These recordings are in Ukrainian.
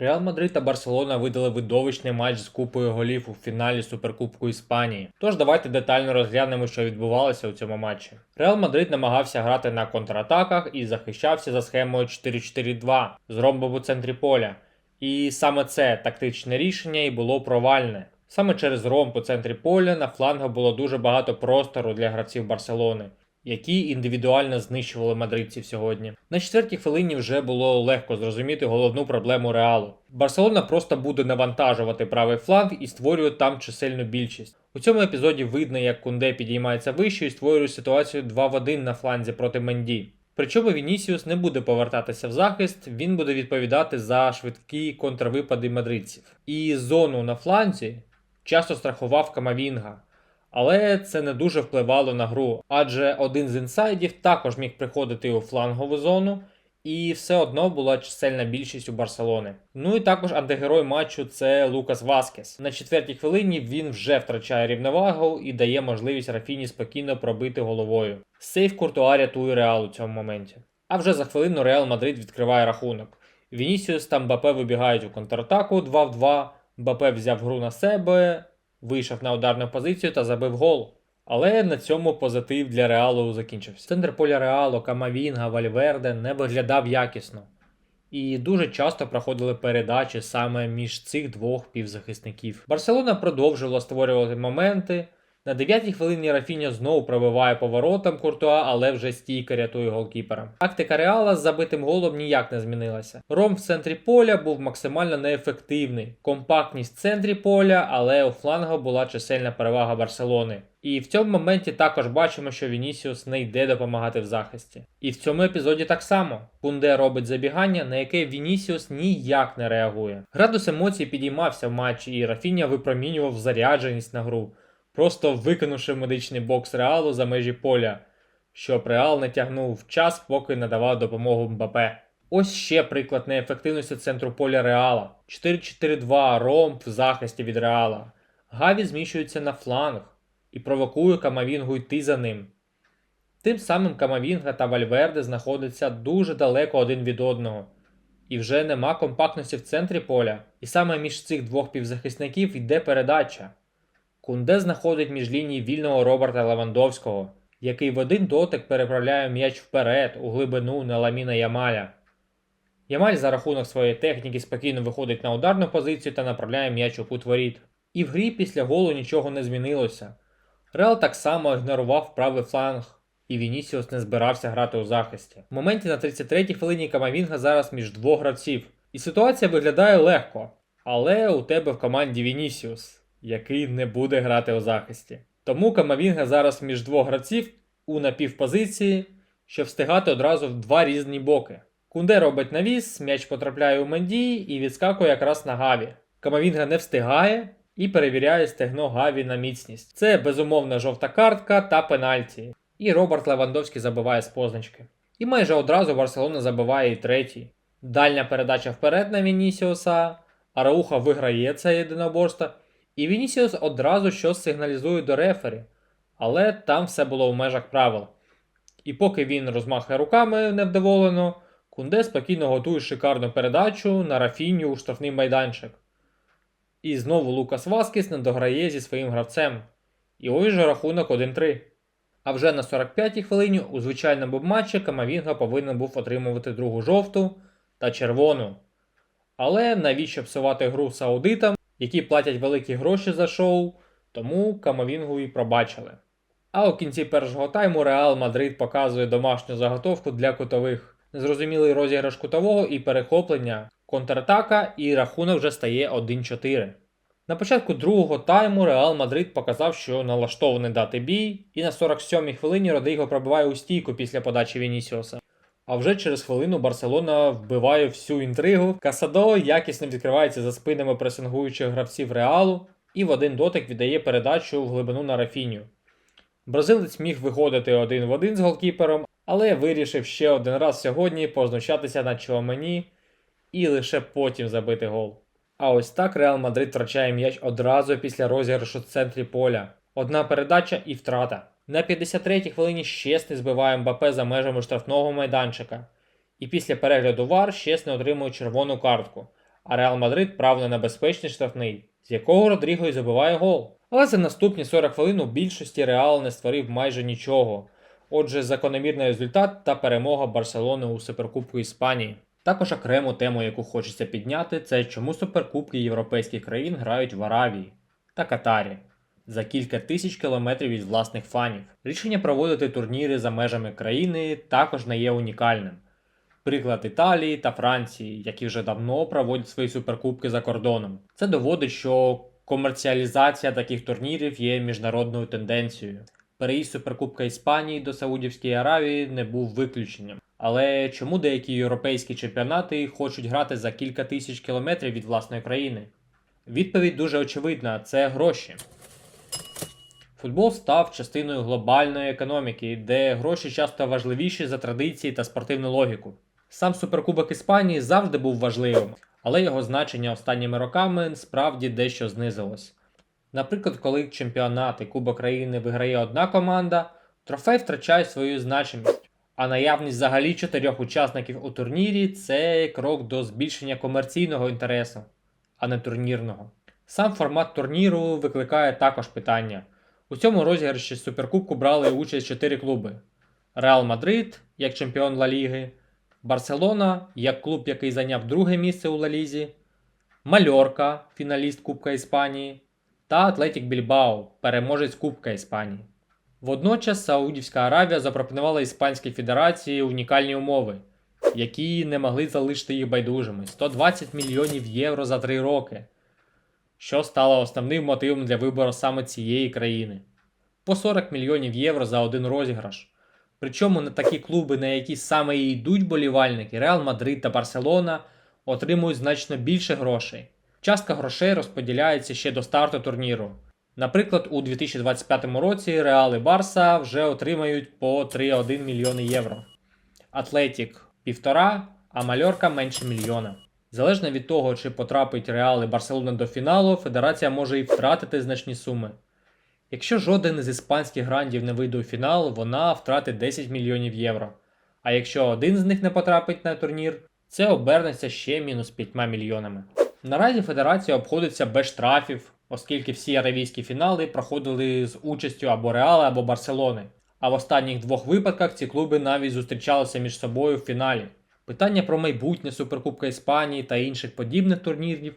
Реал Мадрид та Барселона видали видовищний матч з купою голів у фіналі Суперкубку Іспанії. Тож давайте детально розглянемо, що відбувалося у цьому матчі. Реал Мадрид намагався грати на контратаках і захищався за схемою 4-4-2 з ромбом у центрі поля. І саме це тактичне рішення і було провальне. Саме через ромб у центрі поля на флангах було дуже багато простору для гравців Барселони, які індивідуально знищували мадридців сьогодні. На четвертій хвилині вже було легко зрозуміти головну проблему реалу. Барселона просто буде навантажувати правий фланг і створює там чисельну більшість. У цьому епізоді видно, як Кунде підіймається вище і створює ситуацію 2 в 1 на фланзі проти Менді. Причому Вінісіус не буде повертатися в захист, він буде відповідати за швидкі контрвипади мадридців. І зону на фланзі часто страхував Камавінга. Але це не дуже впливало на гру, адже один з інсайдів також міг приходити у флангову зону, і все одно була чисельна більшість у Барселони. Ну і також антигерой матчу це Лукас Васкес. На четвертій хвилині він вже втрачає рівновагу і дає можливість Рафіні спокійно пробити головою. Сейф Куртуа рятує Реал у цьому моменті. А вже за хвилину Реал Мадрид відкриває рахунок. Вінісіус та Мбапе вибігають у контратаку 2 в 2. Мбапе взяв гру на себе, вийшов на ударну позицію та забив гол. Але на цьому позитив для Реалу закінчився. Центр поля Реалу, Камавінга, Вальверде не виглядав якісно. І дуже часто проходили передачі саме між цих двох півзахисників. Барселона продовжувала створювати моменти. На 9-й хвилині Рафіня знову пробиває поворотом Куртуа, але вже стійко рятує голкіпера. Тактика Реала з забитим голом ніяк не змінилася. Ром в центрі поля був максимально неефективний. Компактність в центрі поля, але у флангу була чисельна перевага Барселони. І в цьому моменті також бачимо, що Вінісіус не йде допомагати в захисті. І в цьому епізоді так само. Кунде робить забігання, на яке Вінісіус ніяк не реагує. Градус емоцій підіймався в матчі, і Рафіня випромінював зарядженість на гру просто викинувши медичний бокс реалу за межі поля, щоб реал не тягнув час, поки надавав допомогу Мбапе. Ось ще приклад неефективності центру поля Реала. 4-4-2 ромб в захисті від Реала. Гаві зміщується на фланг і провокує Камавінгу йти за ним. Тим самим Камавінга та Вальверде знаходяться дуже далеко один від одного, і вже нема компактності в центрі поля, і саме між цих двох півзахисників йде передача. Кунде знаходить між лінії вільного Роберта Левандовського, який в один дотик переправляє м'яч вперед у глибину на ламіна Ямаля. Ямаль за рахунок своєї техніки спокійно виходить на ударну позицію та направляє м'яч у кут воріт. І в грі після голу нічого не змінилося. Реал так само ігнорував правий фланг, і Вінісіус не збирався грати у захисті. В моменті на 33-й хвилині Камавінга зараз між двох гравців. І ситуація виглядає легко, але у тебе в команді Вінісіус який не буде грати у захисті. Тому Камавінга зараз між двох гравців у напівпозиції, щоб встигати одразу в два різні боки. Кунде робить навіс, м'яч потрапляє у Менді і відскакує якраз на Гаві. Камавінга не встигає і перевіряє стегно Гаві на міцність. Це безумовна жовта картка та пенальті. І Роберт Левандовський забиває з позначки. І майже одразу Барселона забиває і третій. Дальня передача вперед на Вінісіуса, Арауха виграє це єдиноборство. І Вінісіус одразу щось сигналізує до рефері, але там все було в межах правил. І поки він розмахує руками невдоволено, Кунде спокійно готує шикарну передачу на Рафіню у штрафний майданчик. І знову Лукас Васкіс не дограє зі своїм гравцем. І ось же рахунок 1-3. А вже на 45-й хвилині у звичайному матчі Камавінга повинен був отримувати другу жовту та червону. Але навіщо псувати гру саудитам? Які платять великі гроші за шоу, тому Камовінгу і пробачили. А у кінці першого тайму Реал Мадрид показує домашню заготовку для кутових. Незрозумілий розіграш кутового і перехоплення, контратака, і рахунок вже стає 1-4. На початку другого тайму Реал Мадрид показав, що налаштований дати бій, і на 47-й хвилині Родриго пробиває у стійку після подачі Вінісіоса. А вже через хвилину Барселона вбиває всю інтригу. Касадо якісно відкривається за спинами пресингуючих гравців реалу і в один дотик віддає передачу в глибину на Рафіню. Бразилець міг виходити один в один з голкіпером, але вирішив ще один раз сьогодні познущатися на Чуамені і лише потім забити гол. А ось так Реал Мадрид втрачає м'яч одразу після розіграшу в центрі поля. Одна передача і втрата. На 53-й хвилині Щесний збиває Мбапе за межами штрафного майданчика. І після перегляду вар Щесний отримує червону картку. а Реал Мадрид прав на небезпечний штрафний, з якого Родріго й забиває гол. Але за наступні 40 хвилин у більшості Реал не створив майже нічого. Отже, закономірний результат та перемога Барселони у Суперкубку Іспанії. Також окрему тему, яку хочеться підняти, це чому суперкубки європейських країн грають в Аравії та Катарі за кілька тисяч кілометрів від власних фанів. Рішення проводити турніри за межами країни також не є унікальним. Приклад Італії та Франції, які вже давно проводять свої суперкубки за кордоном. Це доводить, що комерціалізація таких турнірів є міжнародною тенденцією. Переїзд Суперкубка Іспанії до Саудівської Аравії не був виключенням. Але чому деякі європейські чемпіонати хочуть грати за кілька тисяч кілометрів від власної країни? Відповідь дуже очевидна: це гроші. Футбол став частиною глобальної економіки, де гроші часто важливіші за традиції та спортивну логіку. Сам Суперкубок Іспанії завжди був важливим, але його значення останніми роками справді дещо знизилось. Наприклад, коли чемпіонат і Кубок країни виграє одна команда, трофей втрачає свою значимість. А наявність взагалі чотирьох учасників у турнірі це крок до збільшення комерційного інтересу, а не турнірного. Сам формат турніру викликає також питання. У цьому розіграші Суперкубку брали участь чотири клуби: Реал Мадрид як чемпіон Ла Ліги, Барселона як клуб, який зайняв друге місце у Ла Лізі, Мальорка, фіналіст Кубка Іспанії, та Атлетік Більбао, переможець Кубка Іспанії. Водночас Саудівська Аравія запропонувала Іспанській Федерації унікальні умови, які не могли залишити їх байдужими 120 мільйонів євро за три роки, що стало основним мотивом для вибору саме цієї країни. По 40 мільйонів євро за один розіграш. Причому на такі клуби, на які саме і йдуть болівальники, Реал Мадрид та Барселона отримують значно більше грошей. Частка грошей розподіляється ще до старту турніру. Наприклад, у 2025 році Реал і Барса вже отримають по 3,1 мільйони євро. Атлетік 1,5, а Мальорка менше мільйона. Залежно від того, чи потрапить Реал і Барселона до фіналу, федерація може і втратити значні суми. Якщо жоден з іспанських грандів не вийде у фінал, вона втратить 10 мільйонів євро. А якщо один з них не потрапить на турнір, це обернеться ще мінус 5 мільйонами. Наразі федерація обходиться без штрафів, оскільки всі аравійські фінали проходили з участю або Реала, або Барселони. А в останніх двох випадках ці клуби навіть зустрічалися між собою в фіналі. Питання про майбутнє Суперкубка Іспанії та інших подібних турнірів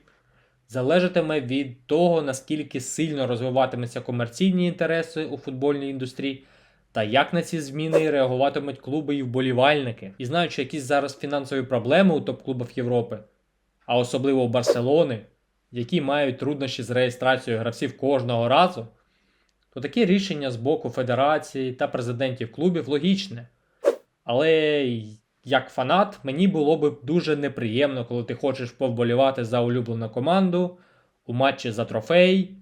залежатиме від того, наскільки сильно розвиватимуться комерційні інтереси у футбольній індустрії, та як на ці зміни реагуватимуть клуби і вболівальники. І знаючи якісь зараз фінансові проблеми у топ-клубах Європи, а особливо у Барселони, які мають труднощі з реєстрацією гравців кожного разу, то таке рішення з боку федерації та президентів клубів логічне. Але як фанат, мені було б дуже неприємно, коли ти хочеш повболівати за улюблену команду у матчі за трофей,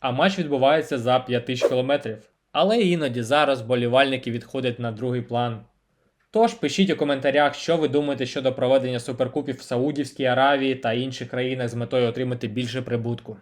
а матч відбувається за 5 тисяч кілометрів. Але іноді зараз болівальники відходять на другий план. Тож пишіть у коментарях, що ви думаєте щодо проведення суперкупів в Саудівській Аравії та інших країнах з метою отримати більше прибутку.